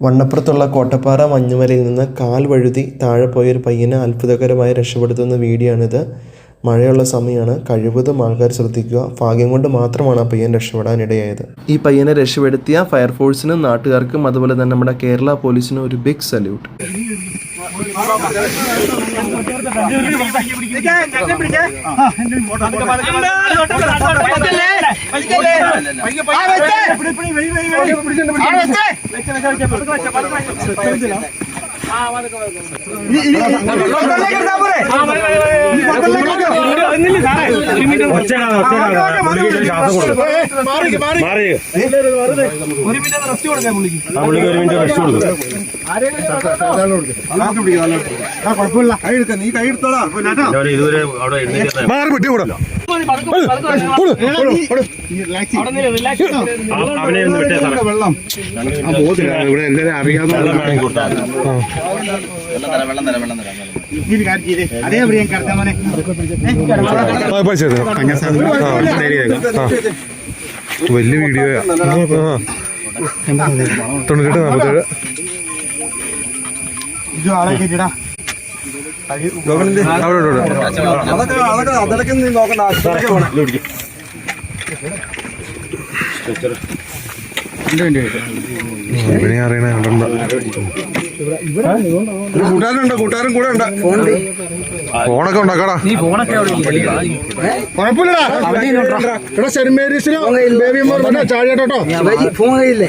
വണ്ണപ്പുറത്തുള്ള കോട്ടപ്പാറ മഞ്ഞുമലയിൽ നിന്ന് കാൽ വഴുതി താഴെ പോയൊരു പയ്യനെ അത്ഭുതകരമായി രക്ഷപ്പെടുത്തുന്ന വീഡിയോയാണിത് മഴയുള്ള സമയമാണ് കഴിവതും ആൾക്കാർ ശ്രദ്ധിക്കുക ഭാഗ്യം കൊണ്ട് മാത്രമാണ് ആ പയ്യൻ രക്ഷപ്പെടാനിടയായത് ഈ പയ്യനെ രക്ഷപ്പെടുത്തിയ ഫയർഫോഴ്സിനും നാട്ടുകാർക്കും അതുപോലെ തന്നെ നമ്മുടെ കേരള പോലീസിനും ഒരു ബിഗ് സല്യൂട്ട് കുഴപ്പമില്ല കൈ എടുക്ക നീ കൈ ഇതുവരെ മാറി മാറി ഇവിടെ എല്ലാരും അറിയാതെ അതേ കടത്തമോനെ വലിയ വീഡിയോ തൊണ്ണൂറ്റെട്ട് നാൽപ്പത്തേഴ് ഇത് ആളെ കേട്ടിടാ അതൊക്കെ അതൊക്കെ അതൊക്കെ നീ നോക്കണ്ട ഇവനെ അറിയണ കണ്ടണ്ട ഒരു കൂട്ടുകാരുണ്ട് കൂട്ടുകാരും കൂടെ ഉണ്ട് ഫോണൊക്കെ ഉണ്ടാക്കടാ കുഴപ്പമില്ലടാ സെന്റ് മേരീസിലോ ബേബി മോർ പറഞ്ഞ ചാടിയാട്ടോ അറിയില്ല